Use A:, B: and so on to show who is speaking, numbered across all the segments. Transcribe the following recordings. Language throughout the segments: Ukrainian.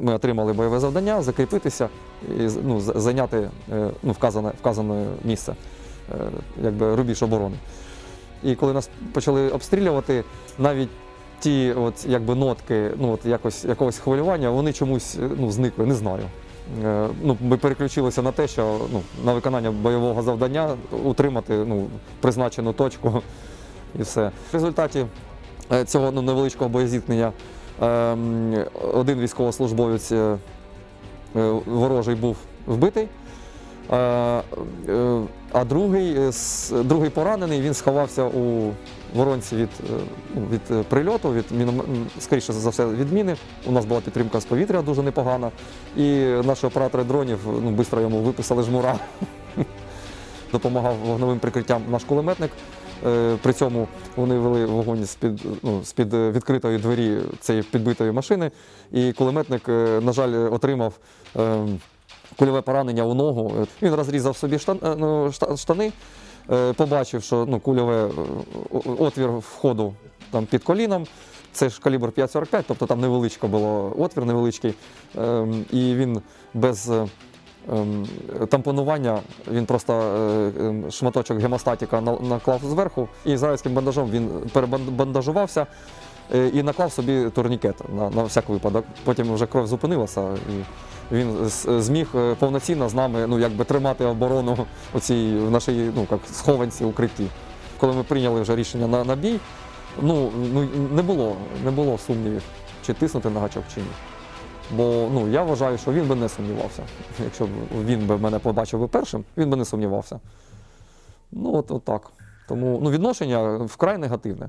A: Ми отримали бойове завдання закріпитися і ну, зайняти е, ну, вказане, вказане місце, е, якби рубіж оборони. І коли нас почали обстрілювати, навіть ті от, якби, нотки ну, от, якось, якогось хвилювання, вони чомусь е, ну, зникли, не знаю. Ну, ми переключилися на те, що ну, на виконання бойового завдання утримати ну, призначену точку і все. В результаті цього ну, невеличкого боєзіткнення один військовослужбовець е, е, ворожий був вбитий, е, а другий, другий поранений він сховався у воронці від, ну, від прильоту, від скоріше за все від міни. У нас була підтримка з повітря дуже непогана. І наші оператори дронів ну, швидко йому виписали жмура. Допомагав вогневим прикриттям наш кулеметник. Е, При цьому вони вели вогонь з-під ну, з-під е, відкритої двері цієї підбитої машини. І кулеметник, е, на жаль, отримав кульове поранення у ногу. Він розрізав собі ну, шта- штани, побачив, що ну, кульове отвір входу там, під коліном. Це ж калібр 5,45, тобто там невеличко було отвір невеличкий. Ем, І він без тампонування, він просто е, ем, шматочок гемостатіка наклав зверху, і ізраїльським бандажом він перебандажувався е, і наклав собі турнікет на, на всяк випадок. Потім вже кров зупинилася, і він зміг е, повноцінно з нами ну, якби тримати оборону у цій в нашій ну, як, схованці укритті. Коли ми прийняли вже рішення на, на бій, ну, ну не було, не було сумнівів, чи тиснути на гачок, чи ні. Бо ну, я вважаю, що він би не сумнівався. Якщо б він би мене побачив би першим, він би не сумнівався. Ну, от, от так. Тому ну, відношення вкрай негативне.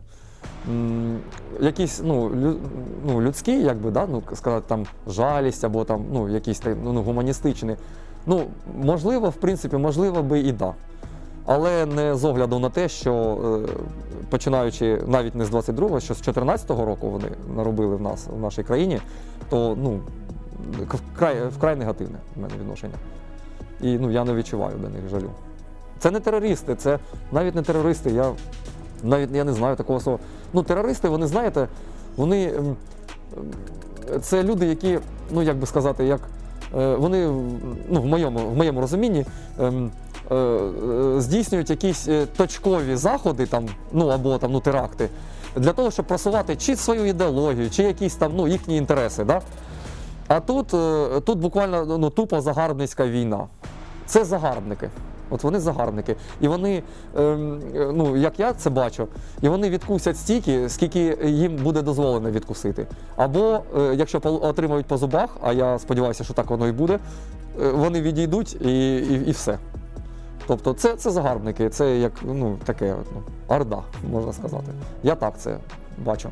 A: М, Якісь ну, лю, ну, людські, як би, да, ну, сказати, там, жалість або там, ну, якісь ну, гуманістичні. Ну, можливо, в принципі, можливо би і да. Але не з огляду на те, що е, починаючи навіть не з 22-го, що з 14-го року вони наробили в нас в нашій країні, то ну, вкрай, вкрай негативне в мене відношення. І ну, я не відчуваю до них жалю. Це не терористи, це навіть не терористи. Я навіть я не знаю такого слова. Ну, терористи, вони знаєте, вони це люди, які, ну як би сказати, як е, вони ну, в моєму, в моєму розумінні ем, е, е, здійснюють якісь точкові заходи там, ну або там ну, теракти, для того, щоб просувати чи свою ідеологію, чи якісь там ну, їхні інтереси. Да? А тут, е, тут буквально ну, тупо загарбницька війна. Це загарбники. От вони загарбники. І вони, ем, ну як я це бачу, і вони відкусять стільки, скільки їм буде дозволено відкусити. Або е, якщо отримають по зубах, а я сподіваюся, що так воно і буде, е, вони відійдуть і, і, і все. Тобто це, це загарбники, це як ну, таке ну, орда, можна сказати. Я так це бачу.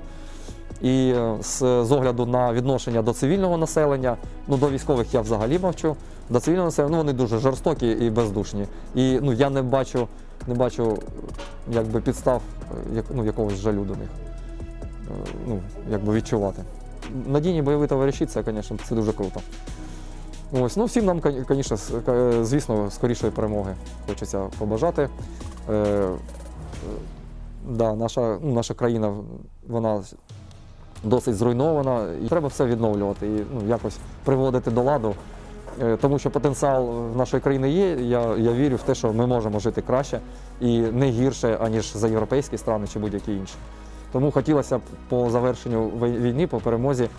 A: І е, з, з огляду на відношення до цивільного населення, ну до військових я взагалі мовчу. До цивільного населення ну, вони дуже жорстокі і бездушні. І ну, я не бачу, не бачу якби, підстав е, як, ну, якогось жалю до них. Е, Ну, якби відчувати. Надійні бойові товариші, це, звісно, це дуже круто. Ось, ну всім нам, звісно, звісно, скорішої перемоги хочеться побажати. Е, е, да, наша, ну, наша країна, вона досить зруйнована, і треба все відновлювати і ну, якось приводити до ладу. Е, Тому що потенціал нашої країни є. Я, я вірю в те, що ми можемо жити краще і не гірше, аніж за європейські страни чи будь-які інші. Тому хотілося б по завершенню війни, по перемозі,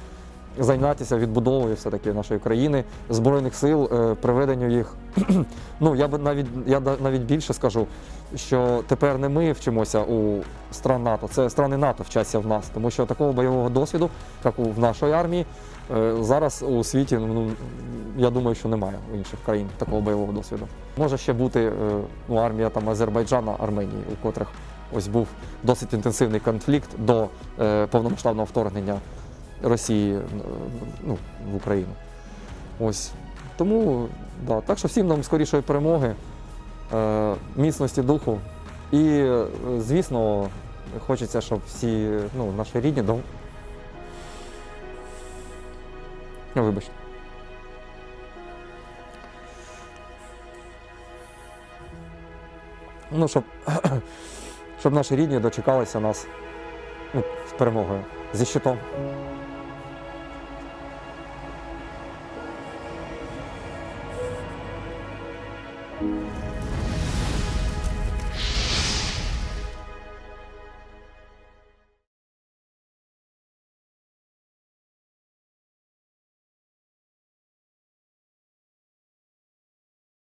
A: зайнятися відбудовою все-таки нашої країни, збройних сил, е, приведенню їх. ну я б навіть я навіть більше скажу, що тепер не ми вчимося у стран НАТО, це страни НАТО вчаться в нас, тому що такого бойового досвіду, як у в нашої армії, е, зараз у світі, ну я думаю, що немає у інших країн такого бойового досвіду. Може ще бути е, ну, армія там Азербайджана, Арменії, у котрих ось був досить інтенсивний конфлікт до повномасштабного вторгнення Росії е, ну, в Україну. Ось. Тому, да, так що всім нам скорішої перемоги, е, міцності духу. І, е, звісно, хочеться, щоб всі ну, наші рідні дом. Вибачте. Ну, щоб, щоб наші рідні дочекалися нас ну, з перемогою, зі щитом.